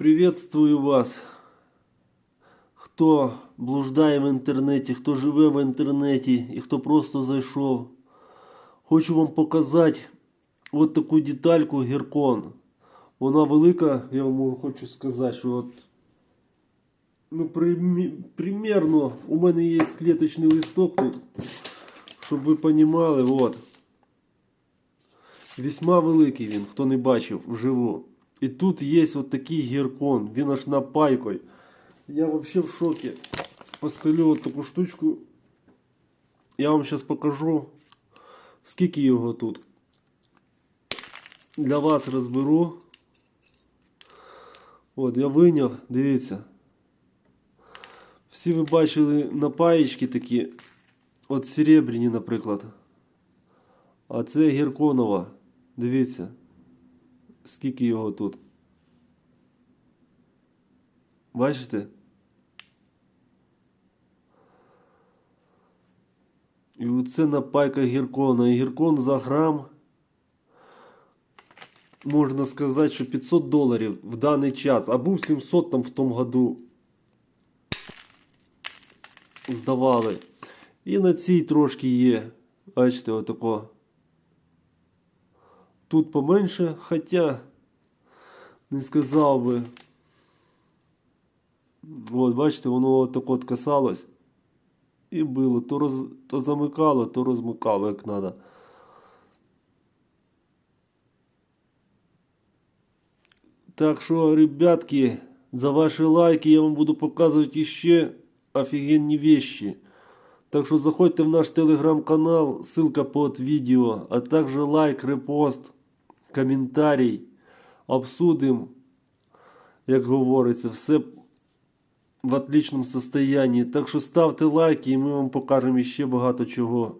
Приветствую вас. Хто блуждає в інтернеті, хто живе в інтернеті і хто просто зайшов. Хочу вам показати от таку детальку гіркон. Вона велика, я вам хочу сказати, що от ну, примі- примерно у мене є клеточний листок тут, щоб ви розуміли, от. Весьма великий він, хто не бачив вживу. І тут є от такий гіркон, він аж напайкою. Я вообще в шоке. Постелю от таку штучку. Я вам зараз покажу, скільки його тут. Для вас розберу. От, я виняв, дивіться. Всі ви бачили напаєчки такі. От серебряні, наприклад. А це гірконова. Дивіться. Скільки його тут. Бачите? І оце напайка гіркона. І гіркон за грам. Можна сказати, що 500 доларів в даний час. А був 700 там в тому году. Здавали. І на цій трошки є. Бачите, отако. Тут поменше, хоча не сказав би. От, бачите, воно отак от касалось. І було. То, роз, то замикало, то розмикало, як треба. Так що, ребятки, за ваші лайки я вам буду показувати ще офігенні вещи. Так що заходьте в наш телеграм-канал, ссылка под видео, а также лайк, репост, коментарій. Обсудимо, як говориться, все в отличному состоянии. Так що ставте лайки і ми вам покажемо ще багато чого.